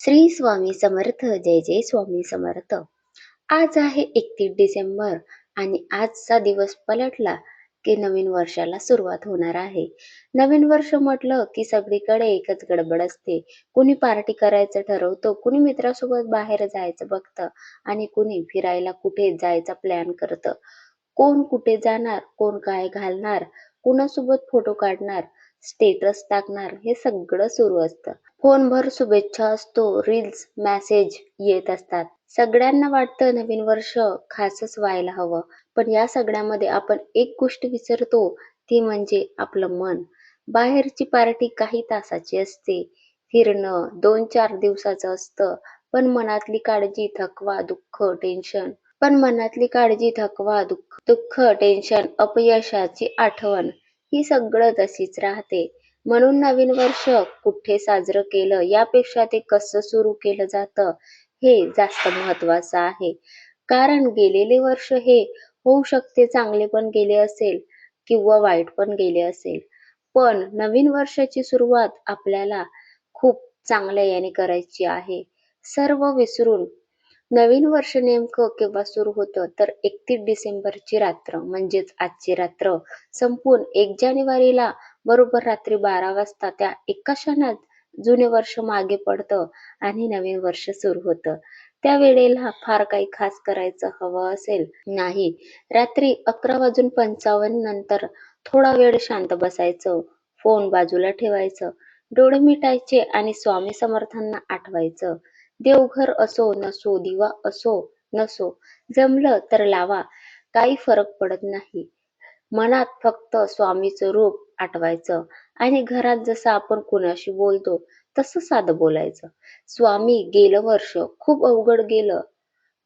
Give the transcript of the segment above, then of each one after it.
श्री स्वामी समर्थ जय जय स्वामी समर्थ. आज आहे एकतीस डिसेंबर आणि आजचा दिवस पलटला की नवीन वर्षाला सुरुवात होणार आहे. नवीन वर्ष म्हटलं की सगळीकडे एकच गडबड असते. कुणी पार्टी करायचं ठरवतो कुणी मित्रासोबत बाहेर जायचं बघतं आणि कुणी फिरायला कुठे जायचा प्लॅन करतं. कोण कुठे जाणार कोण काय घालणार कुणासोबत फोटो काढणार स्टेटस टाकणार हे सगळं सुरू असतं. फोनभर शुभेच्छा असतो रील्स मेसेज येत असतात. सगळ्यांना वाटतं नवीन वर्ष खासच व्हायला हवं पण या सगळ्यामध्ये आपण एक गोष्ट विसरतो ती म्हणजे आपलं मन. बाहेरची पार्टी काही तासाची असते. फिरणं दोन चार दिवसाचं असतं पण मनातली काळजी थकवा दुःख टेन्शन पण मनातली काळजी थकवा दुःख दुःख टेन्शन अपयशाची आठवण. ही सगळं तशीच राहते. म्हणून नवीन वर्ष कुठे साजरं केलं यापेक्षा ते कसं सुरू केलं जातं हे जास्त महत्वाचं आहे. कारण गेलेले वर्ष हे होऊ शकते चांगले पण गेले असेल किंवा वाईट पण गेले असेल. पण नवीन वर्षाची सुरुवात आपल्याला खूप चांगल्या याने करायची आहे. सर्व विसरून नवीन वर्ष नेमकं केव्हा सुरू होतं? तर एकतीस डिसेंबरची रात्र म्हणजेच आजची रात्र संपून एक जानेवारीला बरोबर रात्री बारा वाजता त्या एका क्षणात जुने वर्ष मागे पडतं आणि नवीन वर्ष सुरू होतं. त्या वेळेला फार काही खास करायचं हवं असेल नाही. रात्री अकरा वाजून पंचावन्न नंतर थोडा वेळ शांत बसायचं फोन बाजूला ठेवायचं डोळे मिटायचे आणि स्वामी समर्थांना आठवायचं. देवघर असो नसो दिवा असो नसो जमलं तर लावा काही फरक पडत नाही. मनात फक्त स्वामीचं रूप आठवायचं आणि घरात जसं आपण कुणाशी बोलतो तसं साधं बोलायचं. स्वामी गेलं वर्ष खूप अवघड गेलं.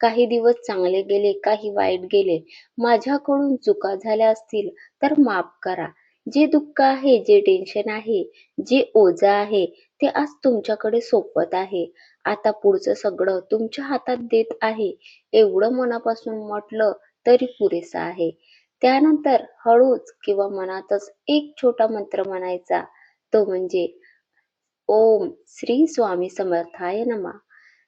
काही दिवस चांगले गेले काही वाईट गेले. माझ्याकडून चुका झाल्या असतील तर माफ करा. जे दुःख आहे जे टेन्शन आहे जे ओझं आहे ते आज तुमच्याकडे सोपत आहे. आता पुढचं सगळं तुमच्या हातात देत आहे. एवढं मनापासून म्हटलं तरी पुरेसं आहे. त्यानंतर हळूच किंवा मनातच एक छोटा मंत्र म्हणायचा. तो म्हणजे ओम श्री स्वामी समर्थाय नमा.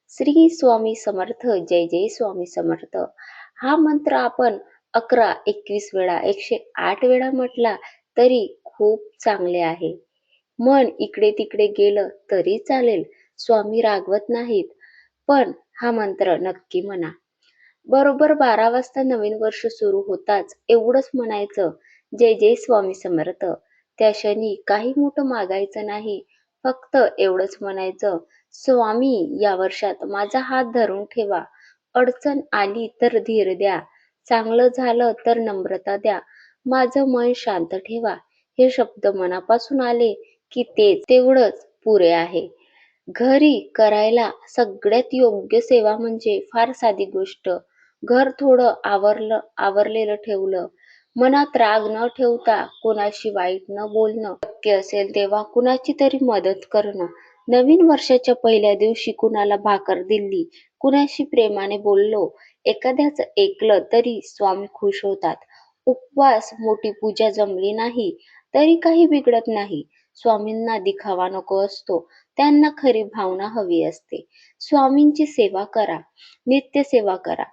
श्री स्वामी समर्थ जय जय स्वामी समर्थ. हा मंत्र आपण अकरा एकवीस वेळा एकशे आठ वेळा म्हटला तरी खूप चांगले आहे. मन इकडे तिकडे गेलं तरी चालेल. स्वामी रागवत नाहीत. पण हा मंत्र नक्की म्हणा. बरोबर बारा वाजता नवीन वर्ष सुरू होताच एवढंच म्हणायचं. जय जय स्वामी समर्थ. त्या क्षणी काही मोठं मागायचं नाही. फक्त एवढंच म्हणायचं स्वामी या वर्षात माझा हात धरून ठेवा. अडचण आली तर धीर द्या. चांगलं झालं तर नम्रता द्या. माझं मन शांत ठेवा. हे शब्द मनापासून आले की ते तेवढंच पुरे आहे. घरी करायला सगळ्यात योग्य सेवा म्हणजे फार साधी गोष्ट. घर थोडं आवरलं आवरलेलं ठेवलं. मनात राग न ठेवता कोणाशी वाईट न बोलणं शक्य असेल तेव्हा कुणाची तरी मदत करणं. नवीन वर्षाच्या पहिल्या दिवशी कुणाला भाकर दिली कुणाशी प्रेमाने बोललो एखाद्याच ऐकलं तरी स्वामी खुश होतात. उपवास मोठी पूजा जमली नाही तरी काही बिघडत नाही. स्वामींना दिखावा नको असतो. त्यांना खरी भावना हवी असते. स्वामींची सेवा करा. नित्य सेवा करा.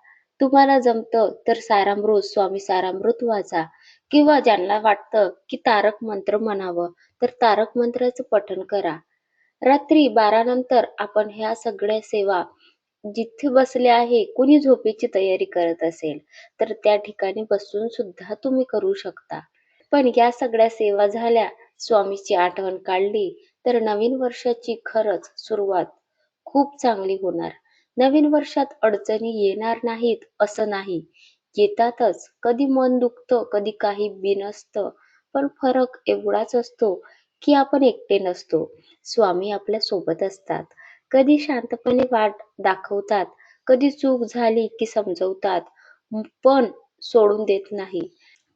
तुम्हाला जमतं तर सारामृत स्वामी सारामृत वाचा. किंवा ज्यांना वाटतं की तारक मंत्र म्हणावं तर तारक मंत्राचं पठण करा. रात्री बारा नंतर आपण ह्या सगळ्या सेवा जिथे बसले आहे कुणी झोपेची तयारी करत असेल तर त्या ठिकाणी बसून सुद्धा तुम्ही करू शकता. पण या सगळ्या सेवा झाल्या स्वामीची आठवण काढली तर नवीन वर्षाची खरंच सुरुवात खूप चांगली होणार. नवीन वर्षात अडचणी येणार नाहीत असं नाही. येतातच. कधी मन दुखतं कधी काही बिनसतं पण फरक एवढाच असतो की आपण एकटे नसतो. स्वामी आपल्यासोबत असतात. कधी शांतपणे वाट दाखवतात. कधी चूक झाली की समजवतात. पण सोडून देत नाही.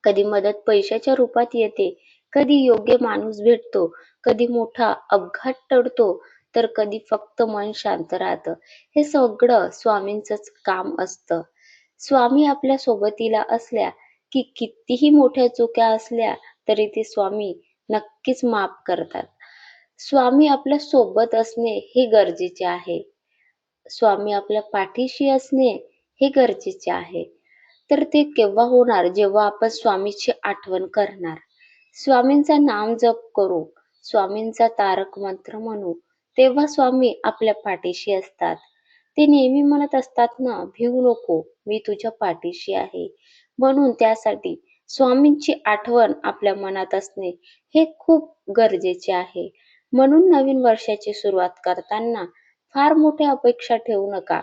कधी मदत पैशाच्या रूपात येते कधी योग्य माणूस भेटतो कधी मोठा अपघात टळतो तर कधी फक्त मन शांत राहतं. हे सगळं स्वामींचंच काम असतं. स्वामी आपल्या सोबतीला असल्या की कितीही मोठ्या चुक्या असल्या तरी ते स्वामी नक्कीच माफ करतात. स्वामी आपल्यासोबत असणे हे गरजेचे आहे. स्वामी आपल्या पाठीशी असणे हे गरजेचे आहे. तर ते केव्हा होणार जेव्हा आपण स्वामीची आठवण करणार? स्वामींचा नाम जप करू स्वामींचा तारक मंत्र म्हणू तेव्हा स्वामी आपल्या पाठीशी असतात. ते नेहमी म्हणत असतात ना भिवू नको मी तुझ्या पाठीशी आहे. म्हणून त्यासाठी स्वामींची आठवण आपल्या मनात असणे हे खूप गरजेचे आहे. म्हणून नवीन वर्षाची सुरुवात करताना फार मोठ्या अपेक्षा ठेवू नका.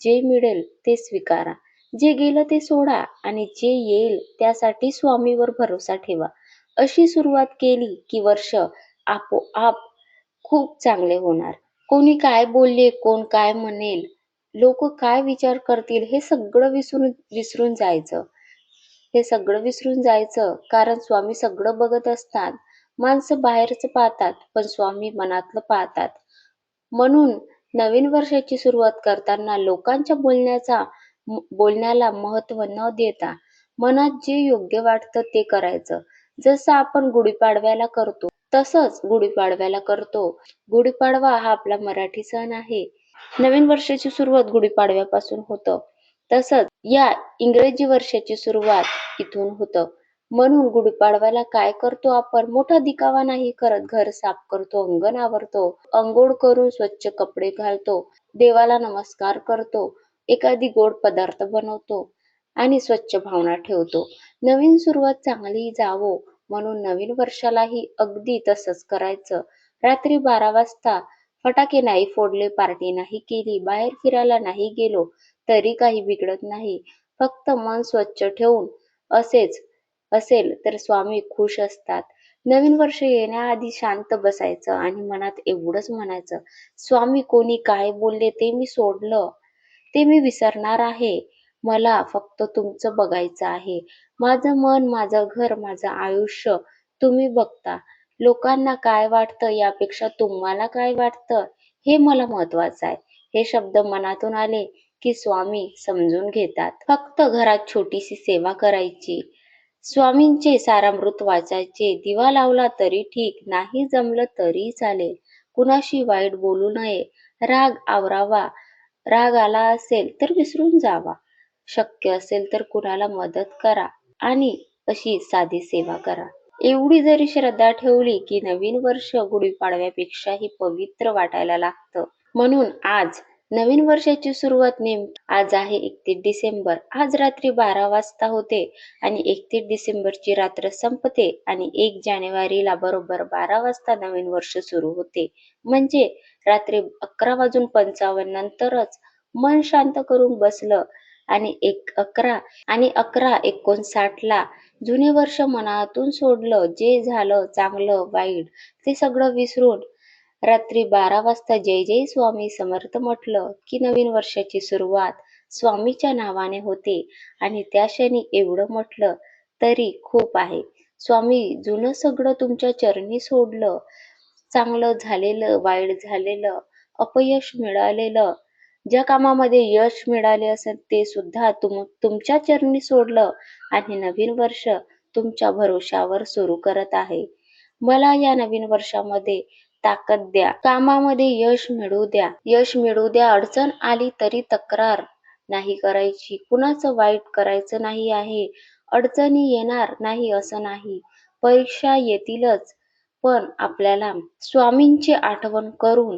जे मिळेल ते स्वीकारा. जे गेलं ते सोडा आणि जे येईल त्यासाठी स्वामीवर भरोसा ठेवा. अशी सुरुवात केली की वर्ष आपोआप खूप चांगले होणार. कोणी काय बोलले कोण काय म्हणेल लोक काय विचार करतील हे सगळं विसरून विसरून जायचं. हे सगळं विसरून जायचं कारण स्वामी सगळं बघत असतात. माणसं बाहेरचं पाहतात पण स्वामी मनातलं पाहतात. म्हणून नवीन वर्षाची सुरुवात करताना लोकांच्या बोलण्याचा बोलण्याला महत्त्व न देता मनात जे योग्य वाटतं ते करायचं. जसं आपण गुढीपाडव्याला करतो तसंच गुढीपाडव्याला करतो. गुढीपाडवा हा आपला मराठी सण आहे. नवीन वर्षाची सुरुवात गुढीपाडव्यापासून होतं. तसंच या इंग्रजी वर्षाची सुरुवात इथून होतं. म्हणून गुढीपाडव्याला काय करतो आपण? मोठा दिकावा नाही करत. घर साफ करतो अंगण आवरतो अंघोळ करून स्वच्छ कपडे घालतो देवाला नमस्कार करतो एखादी गोड पदार्थ बनवतो. आणि स्वच्छ भावना ठेवतो. नवीन सुरुवात चांगली जावो म्हणून नवीन वर्षालाही अगदी तसंच करायचं. रात्री बारा वाजता फटाके नाही फोडले पार्टी नाही केली बाहेर फिरायला नाही गेलो तरी काही बिघडत नाही. फक्त मन स्वच्छ ठेवून असेच असेल तर स्वामी खुश असतात. नवीन वर्ष येण्याआधी शांत बसायचं आणि मनात एवढंच म्हणायचं स्वामी कोणी काय बोलले ते मी सोडलं ते मी विसरणार आहे. मला फक्त तुमचं बघायचं आहे. माझं मन माझं घर माझं आयुष्य तुम्ही बघता. लोकांना काय वाटतं? यापेक्षा तुम्हाला काय वाटतं? हे मला महत्वाचं आहे. हे शब्द मनातून आले की स्वामी समजून घेतात. फक्त घरात छोटीशी सेवा करायची. स्वामींचे सारामृत वाचायचे. दिवा लावला तरी ठीक नाही जमलं तरी चालेल. कुणाशी वाईट बोलू नये. राग आवरावा. राग आला असेल तर विसरून जावा. शक्य असेल तर कुणाला मदत करा आणि अशी साधी सेवा करा. एवढी जरी श्रद्धा ठेवली की नवीन वर्ष गुढीपाडव्यापेक्षाही पवित्र वाटायला लागतं. म्हणून आज नवीन वर्षाची सुरुवात नेम आज आहे एकतीस डिसेंबर. आज रात्री बारा वाजता होते आणि एकतीस डिसेंबरची रात्र संपते आणि एक जानेवारीला बरोबर बारा वाजता नवीन वर्ष सुरू होते. म्हणजे रात्री अकरा वाजून पंचावन्न नंतरच मन शांत करून बसलं आणि एक अकरा. आणि अकरा एकोणसाठ ला जुने वर्ष मनातून सोडलं. जे झालं चांगलं वाईट ते सगळं विसरून रात्री बारा वाजता जय जय स्वामी समर्थ म्हटलं की नवीन वर्षाची सुरुवात स्वामीच्या नावाने होते. आणि त्या क्षणी एवढं म्हटलं तरी खूप आहे. स्वामी जुनं सगळं तुमच्या चरणी सोडलं. चांगलं झालेलं वाईट झालेलं अपयश मिळालेलं ज्या कामामध्ये यश मिळाले असेल ते सुद्धा तुम तुमच्या चरणी सोडलं आणि नवीन वर्ष तुमच्या भरोशावर सुरू करत आहे. मला या नवीन वर्षामध्ये ताकद द्या. कामामध्ये यश मिळू द्या. यश मिळू द्या. अडचण आली तरी तक्रार नाही करायची. कुणाचं वाईट करायचं नाही आहे. अडचणी येणार नाही असं नाही. परीक्षा येतीलच. पण आपल्याला स्वामींची आठवण करून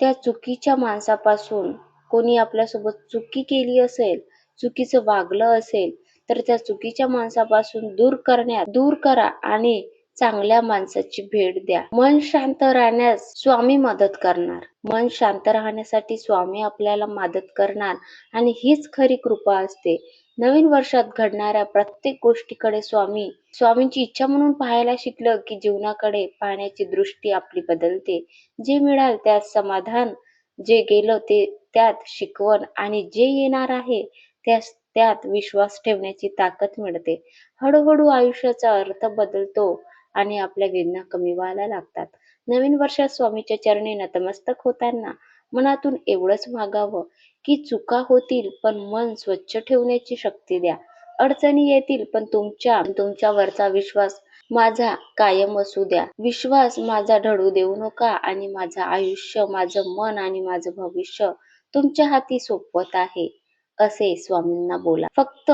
त्या चुकीच्या माणसापासून कोणी आपल्यासोबत चुकी केली असेल चुकीचं वागलं असेल तर त्या चुकीच्या माणसापासून दूर करण्यात दूर करा आणि चांगल्या माणसाची भेट द्या. मन शांत राहण्यास स्वामी मदत करणार. मन शांत राहण्यासाठी स्वामी आपल्याला मदत करणार आणि हीच खरी कृपा असते. नवीन वर्षात घडणाऱ्या प्रत्येक गोष्टीकडे स्वामी स्वामींची इच्छा म्हणून पाहायला शिकलं की जीवनाकडे पाहण्याची दृष्टी आपली बदलते. जे मिळाल त्यात समाधान जे गेलं ते त्यात शिकवण आणि जे येणार आहे त्यास त्यात विश्वास ठेवण्याची ताकद मिळते. हळूहळू आयुष्याचा अर्थ बदलतो आणि आपल्या वेदना कमी व्हायला लागतात. नवीन वर्षात स्वामीच्या चरणी नतमस्तक होताना मनातून एवढंच मागावं की चुका होतील पण मन स्वच्छ ठेवण्याची शक्ती द्या. अडचणी येतील पण तुमच्या तुमच्यावरचा विश्वास माझा कायम असू द्या. विश्वास माझा ढळू देऊ नका आणि माझं आयुष्य माझं मन आणि माझं भविष्य तुमच्या हाती सोपवत आहे. असे स्वामींना बोला. फक्त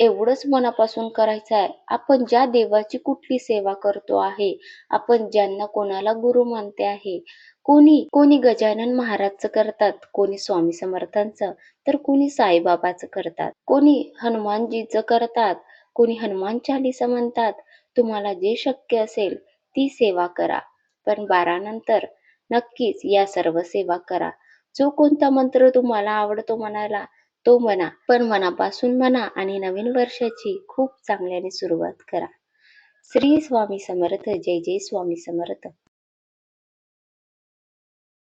एवढंच मनापासून करायचं आहे आपण ज्या देवाची कुठली सेवा करतो आहे आपण ज्यांना कोणाला गुरु मानते आहे कोणी कोणी गजानन महाराजचं करतात कोणी स्वामी समर्थांचं तर कोणी साईबाबाचं करतात कोणी हनुमानजीचं करतात कोणी हनुमान चालिसा म्हणतात तुम्हाला जे शक्य असेल ती सेवा करा. पण बारानंतर नक्कीच या सर्व सेवा करा. जो कोणता मंत्र तुम्हाला आवडतो म्हणायला तो म्हणा. पण मनापासून म्हणा आणि नवीन वर्षाची खूप चांगल्याने सुरुवात करा. श्री स्वामी समर्थ. जय जय स्वामी समर्थ.